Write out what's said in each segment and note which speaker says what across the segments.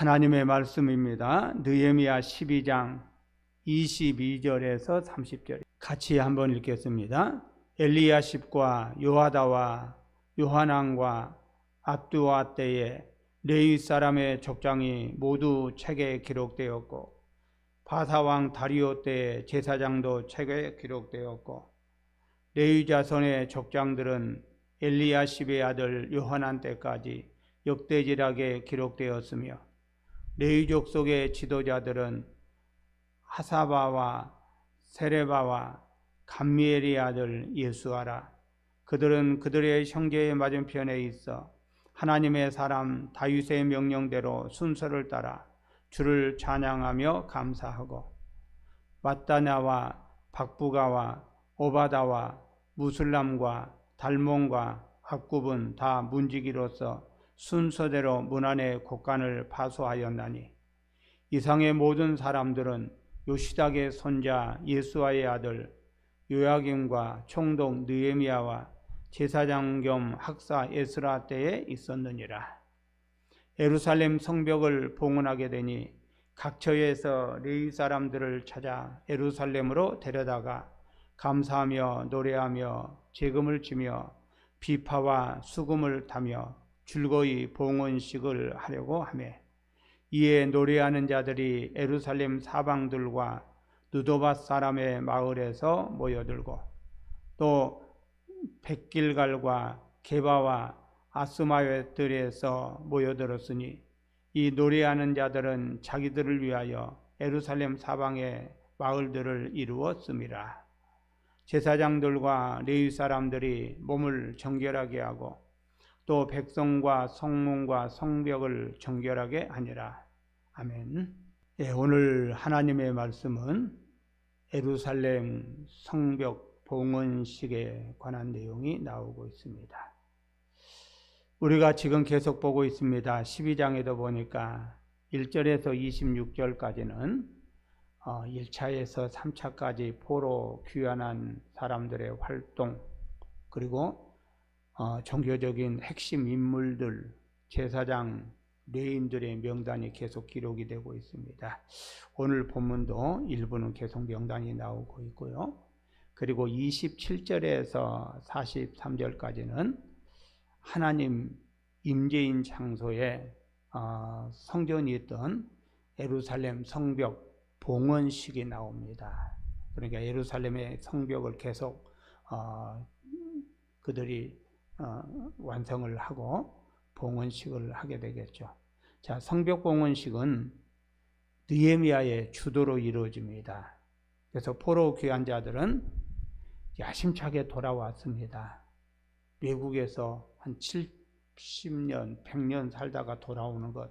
Speaker 1: 하나님의 말씀입니다. 느헤미야 12장 22절에서 30절 같이 한번 읽겠습니다. 엘리야십과 요하다와 요하난과 압두와 때에 레위 사람의 족장이 모두 책에 기록되었고 바사왕 다리오 때에 제사장도 책에 기록되었고 레위 자손의 족장들은 엘리야십의 아들 요하난 때까지 역대지락에 기록되었으며 레위족 속의 지도자들은 하사바와 세레바와 감미엘의 아들 예수아라. 그들은 그들의 형제의 맞은편에 있어 하나님의 사람 다윗의 명령대로 순서를 따라 주를 찬양하며 감사하고 마따나와 박부가와 오바다와 무슬람과 달몬과 학굽은 다 문지기로서 순서대로 문안의 곡간을 파수하였나니 이상의 모든 사람들은 요시닥의 손자 예수아의 아들 요야김과 총독 느헤미야와 제사장 겸 학사 에스라 때에 있었느니라. 에루살렘 성벽을 봉헌하게 되니 각처에서 레위 사람들을 찾아 에루살렘으로 데려다가 감사하며 노래하며 재금을 치며 비파와 수금을 타며 즐거이 봉헌식을 하려고 하매 이에 노래하는 자들이 에루살렘 사방들과 누도밭 사람의 마을에서 모여들고 또 백길갈과 게바와 아스마웨들에서 모여들었으니 이 노래하는 자들은 자기들을 위하여 에루살렘 사방의 마을들을 이루었음이라. 제사장들과 레위 사람들이 몸을 정결하게 하고 또 백성과 성문과 성벽을 정결하게 하니라. 아멘. 예, 오늘 하나님의 말씀은 에루살렘 성벽 봉헌식에 관한 내용이 나오고 있습니다. 우리가 지금 계속 보고 있습니다. 12장에도 보니까 1절에서 26절까지는 1차에서 어, 3차까지 포로 귀환한 사람들의 활동 그리고 어, 종교적인 핵심 인물들 제사장 레인들의 명단이 계속 기록이 되고 있습니다. 오늘 본문도 일부는 계속 명단이 나오고 있고요. 그리고 27절에서 43절까지는 하나님 임재인 장소에 어, 성전이 있던 예루살렘 성벽 봉헌식이 나옵니다. 그러니까 예루살렘의 성벽을 계속 어, 그들이 어, 완성을 하고 봉헌식을 하게 되겠죠. 자, 성벽 봉헌식은 느헤미야의 주도로 이루어집니다. 그래서 포로 귀환자들은 야심차게 돌아왔습니다. 외국에서 한 70년, 100년 살다가 돌아오는 것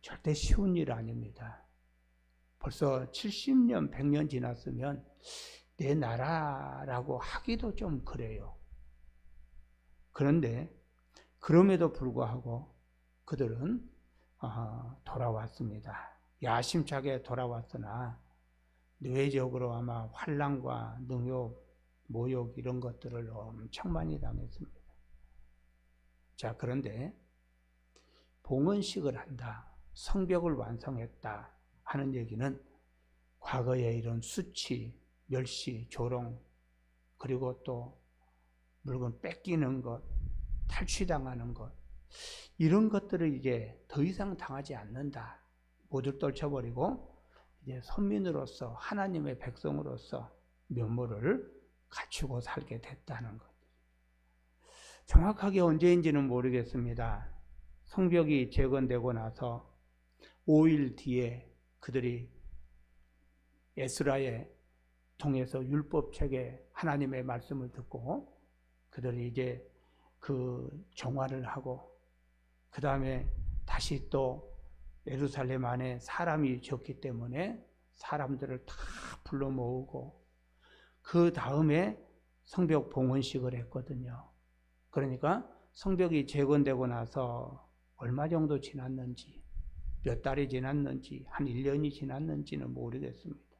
Speaker 1: 절대 쉬운 일 아닙니다. 벌써 70년, 100년 지났으면 내 나라라고 하기도 좀 그래요. 그런데 그럼에도 불구하고 그들은 아, 돌아왔습니다. 야심차게 돌아왔으나 뇌적으로 아마 환란과 능욕, 모욕 이런 것들을 엄청 많이 당했습니다. 자, 그런데 봉헌식을 한다. 성벽을 완성했다. 하는 얘기는 과거에 이런 수치, 멸시, 조롱, 그리고 또 물건 뺏기는 것, 탈취당하는 것, 이런 것들을 이제 더 이상 당하지 않는다. 모두 떨쳐버리고 이제 선민으로서 하나님의 백성으로서 면모를 갖추고 살게 됐다는 것. 정확하게 언제인지는 모르겠습니다. 성벽이 재건되고 나서 5일 뒤에 그들이 에스라의 통해서 율법책에 하나님의 말씀을 듣고 그들이 이제 그 정화를 하고 그 다음에 다시 또 예루살렘 안에 사람이 적기 때문에 사람들을 다 불러 모으고 그 다음에 성벽 봉헌식을 했거든요. 그러니까 성벽이 재건되고 나서 얼마 정도 지났는지, 몇 달이 지났는지, 한 1년이 지났는지는 모르겠습니다.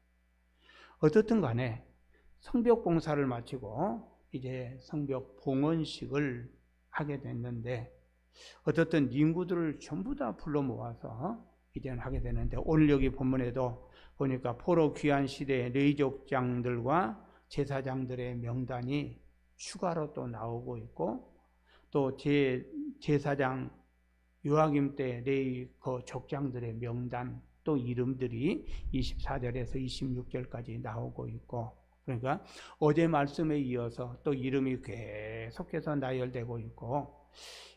Speaker 1: 어떻든 간에 성벽 봉사를 마치고 이제 성벽 봉헌식을 하게 됐는데 어떻든 인구들을 전부 다 불러 모아서 이전하게 되는데 오늘 여기 본문에도 보니까 포로 귀한 시대의 레이족장들과 제사장들의 명단이 추가로 또 나오고 있고 또 제, 제사장 요하김 때 레이 그 족장들의 명단 또 이름들이 24절에서 26절까지 나오고 있고 그러니까 어제 말씀에 이어서 또 이름이 계속해서 나열되고 있고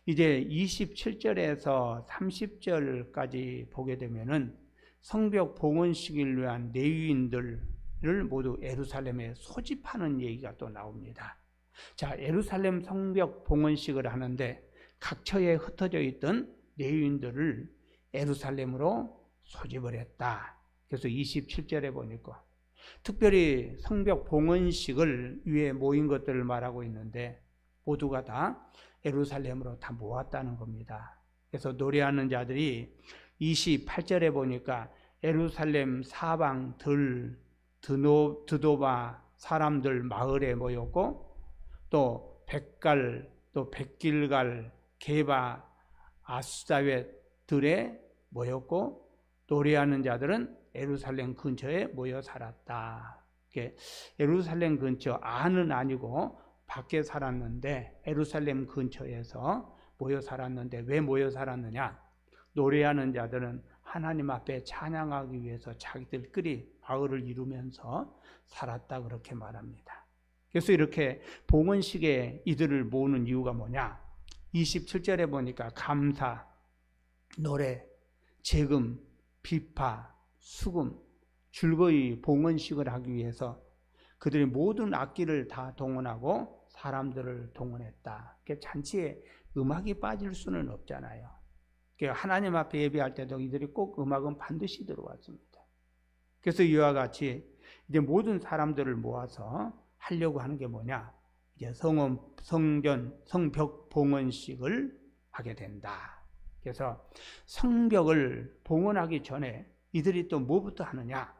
Speaker 1: 이제 27절에서 30절까지 보게 되면은 성벽 봉헌식을 위한 레위인들을 모두 에루살렘에 소집하는 얘기가 또 나옵니다. 자, 에루살렘 성벽 봉헌식을 하는데 각처에 흩어져 있던 레위인들을 에루살렘으로 소집을 했다. 그래서 27절에 보니까 특별히 성벽 봉헌식을 위해 모인 것들을 말하고 있는데 모두가 다 에루살렘으로 다 모았다는 겁니다. 그래서 노래하는 자들이 28절에 보니까 에루살렘 사방 들 드노, 드도바 사람들 마을에 모였고 또 백갈 또 백길갈 게바 아수다웨 들에 모였고 노래하는 자들은 에루살렘 근처에 모여 살았다. 에루살렘 근처 안은 아니고 밖에 살았는데 에루살렘 근처에서 모여 살았는데 왜 모여 살았느냐? 노래하는 자들은 하나님 앞에 찬양하기 위해서 자기들끼리 마을을 이루면서 살았다 그렇게 말합니다. 그래서 이렇게 봉헌식에 이들을 모으는 이유가 뭐냐? 27절에 보니까 감사, 노래, 재금, 비파, 수금, 즐거이 봉헌식을 하기 위해서 그들이 모든 악기를 다 동원하고 사람들을 동원했다. 잔치에 음악이 빠질 수는 없잖아요. 하나님 앞에 예배할 때도 이들이 꼭 음악은 반드시 들어왔습니다. 그래서 이와 같이 이제 모든 사람들을 모아서 하려고 하는 게 뭐냐? 이제 성원, 성전, 성벽 봉헌식을 하게 된다. 그래서 성벽을 봉헌하기 전에 이들이 또 뭐부터 하느냐?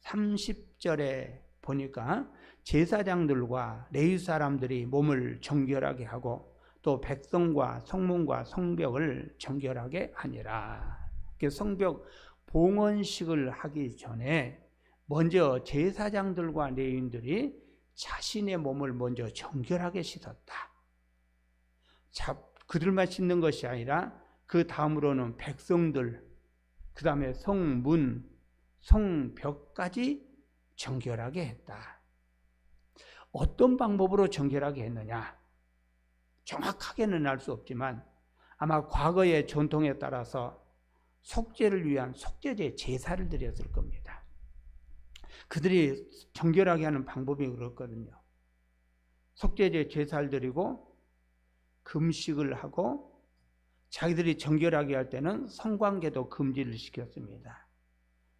Speaker 1: 30절에 보니까 제사장들과 레위 사람들이 몸을 정결하게 하고 또 백성과 성문과 성벽을 정결하게 하니라. 성벽 봉헌식을 하기 전에 먼저 제사장들과 레위인들이 자신의 몸을 먼저 정결하게 씻었다. 자, 그들만 씻는 것이 아니라 그 다음으로는 백성들, 그 다음에 성문, 성벽까지 정결하게 했다. 어떤 방법으로 정결하게 했느냐? 정확하게는 알 수 없지만 아마 과거의 전통에 따라서 속죄를 위한 속죄제 제사를 드렸을 겁니다. 그들이 정결하게 하는 방법이 그렇거든요. 속죄제 제사를 드리고 금식을 하고 자기들이 정결하게 할 때는 성관계도 금지를 시켰습니다.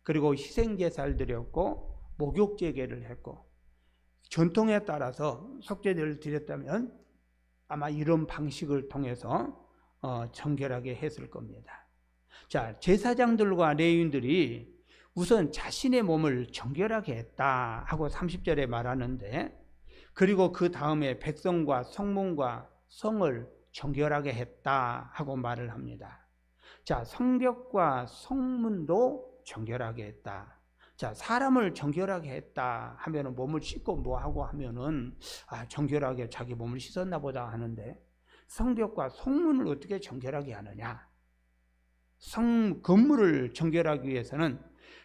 Speaker 1: 그리고 희생제사를 드렸고 목욕제계를 했고 전통에 따라서 속죄제를 드렸다면 아마 이런 방식을 통해서 어, 정결하게 했을 겁니다. 자, 제사장들과 레위인들이 우선 자신의 몸을 정결하게 했다 하고 30절에 말하는데 그리고 그 다음에 백성과 성문과 성을 정결하게 했다 하고 말을 합니다. 자, 성벽과 성문도 정결하게 했다. 자, 사람을 정결하게 했다 하면은 몸을 씻고 뭐 하고 하면은 아, 정결하게 자기 몸을 씻었나 보다 하는데 성벽과 성문을 어떻게 정결하게 하느냐? 성 건물을 정결하기 위해서는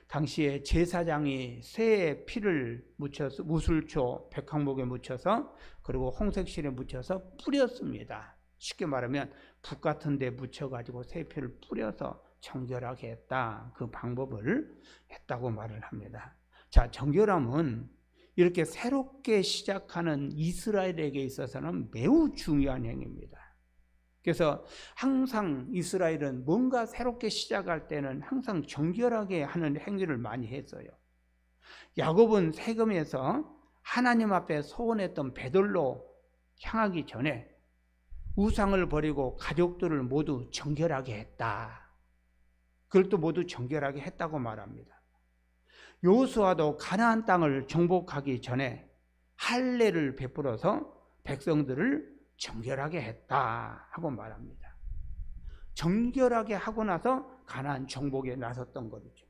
Speaker 1: 당시에 제사장이 새의 피를 묻혀서 무술초 백항목에 묻혀서 그리고 홍색실에 묻혀서 뿌렸습니다. 쉽게 말하면 북 같은 데 묻혀 가지고 새 피를 뿌려서 정결하게 했다. 그 방법을 했다고 말을 합니다. 자, 정결함은 이렇게 새롭게 시작하는 이스라엘에게 있어서는 매우 중요한 행위입니다. 그래서 항상 이스라엘은 뭔가 새롭게 시작할 때는 항상 정결하게 하는 행위를 많이 했어요. 야곱은 세금에서 하나님 앞에 소원했던 베들로 향하기 전에 우상을 버리고 가족들을 모두 정결하게 했다. 그걸 또 모두 정결하게 했다고 말합니다. 요수아도 가나안 땅을 정복하기 전에 할례를 베풀어서 백성들을 정결하게 했다 하고 말합니다. 정결하게 하고 나서 가나안 정복에 나섰던 거죠.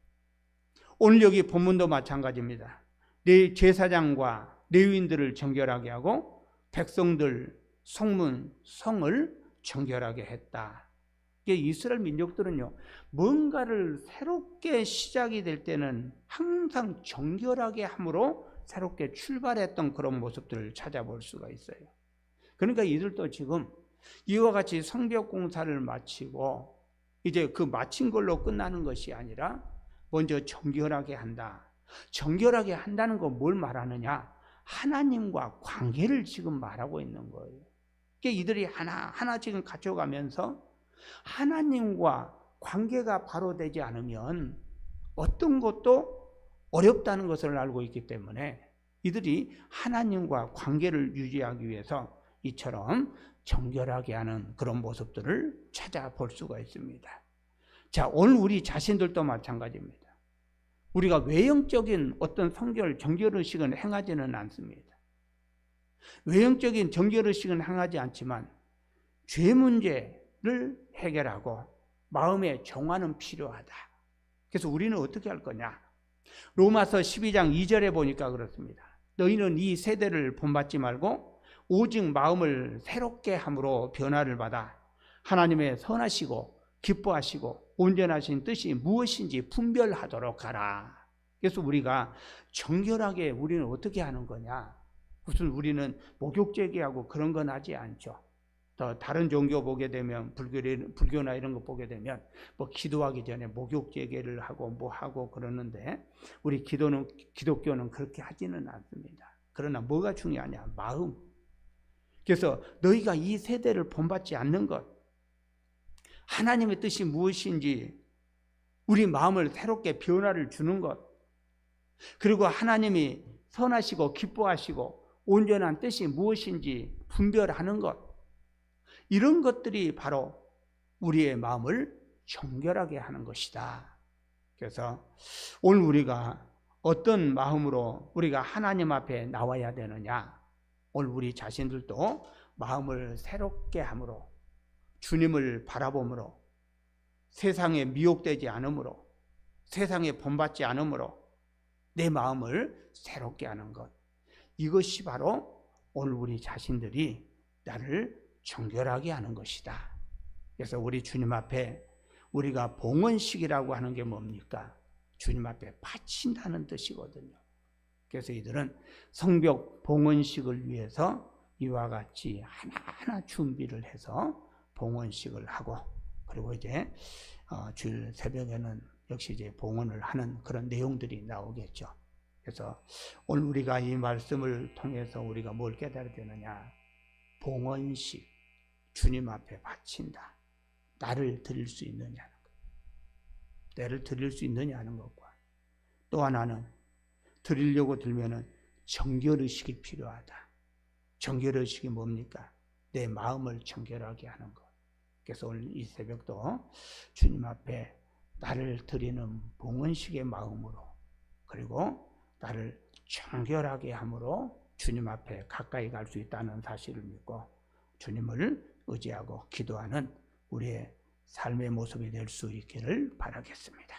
Speaker 1: 오늘 여기 본문도 마찬가지입니다. 내 제사장과 레위인들을 정결하게 하고 백성들 성문 성을 정결하게 했다. 이스라엘 민족들은요 뭔가를 새롭게 시작이 될 때는 항상 정결하게 함으로 새롭게 출발했던 그런 모습들을 찾아볼 수가 있어요. 그러니까 이들도 지금 이와 같이 성벽 공사를 마치고 이제 그 마친 걸로 끝나는 것이 아니라 먼저 정결하게 한다. 정결하게 한다는 건 뭘 말하느냐? 하나님과 관계를 지금 말하고 있는 거예요. 이들이 하나 하나 지금 갖춰가면서 하나님과 관계가 바로 되지 않으면 어떤 것도 어렵다는 것을 알고 있기 때문에 이들이 하나님과 관계를 유지하기 위해서 이처럼 정결하게 하는 그런 모습들을 찾아볼 수가 있습니다. 자, 오늘 우리 자신들도 마찬가지입니다. 우리가 외형적인 어떤 성결, 정결의식은 행하지는 않습니다. 외형적인 정결의식은 행하지 않지만 죄 문제를 해결하고 마음의 정화는 필요하다. 그래서 우리는 어떻게 할 거냐? 로마서 12장 2절에 보니까 그렇습니다. 너희는 이 세대를 본받지 말고 오직 마음을 새롭게 함으로 변화를 받아 하나님의 선하시고 기뻐하시고 온전하신 뜻이 무엇인지 분별하도록 하라. 그래서 우리가 정결하게 우리는 어떻게 하는 거냐? 무슨 우리는 목욕제기하고 그런 건 하지 않죠. 더 다른 종교 보게 되면 불교 불교나 이런 거 보게 되면 뭐 기도하기 전에 목욕 재개를 하고 뭐 하고 그러는데 우리 기도는 기독교는 그렇게 하지는 않습니다. 그러나 뭐가 중요하냐? 마음. 그래서 너희가 이 세대를 본받지 않는 것 하나님의 뜻이 무엇인지 우리 마음을 새롭게 변화를 주는 것 그리고 하나님이 선하시고 기뻐하시고 온전한 뜻이 무엇인지 분별하는 것 이런 것들이 바로 우리의 마음을 정결하게 하는 것이다. 그래서 오늘 우리가 어떤 마음으로 우리가 하나님 앞에 나와야 되느냐? 오늘 우리 자신들도 마음을 새롭게 함으로 주님을 바라봄으로 세상에 미혹되지 않으므로 세상에 본받지 않으므로 내 마음을 새롭게 하는 것 이것이 바로 오늘 우리 자신들이 나를 정결하게 하는 것이다. 그래서 우리 주님 앞에 우리가 봉헌식이라고 하는 게 뭡니까? 주님 앞에 바친다는 뜻이거든요. 그래서 이들은 성벽 봉헌식을 위해서 이와 같이 하나하나 준비를 해서 봉헌식을 하고 그리고 이제 어, 주일 새벽에는 역시 이제 봉헌을 하는 그런 내용들이 나오겠죠. 그래서 오늘 우리가 이 말씀을 통해서 우리가 뭘 깨달아야 되느냐? 봉헌식 주님 앞에 바친다. 나를 드릴 수 있느냐는 것. 나를 드릴 수 있느냐는 것과 또 하나는 드리려고 들면은 정결의식이 필요하다. 정결의식이 뭡니까? 내 마음을 정결하게 하는 것. 그래서 오늘 이 새벽도 주님 앞에 나를 드리는 봉헌식의 마음으로 그리고 나를 정결하게 함으로 주님 앞에 가까이 갈 수 있다는 사실을 믿고 주님을 의지하고 기도하는 우리의 삶의 모습이 될 수 있기를 바라겠습니다.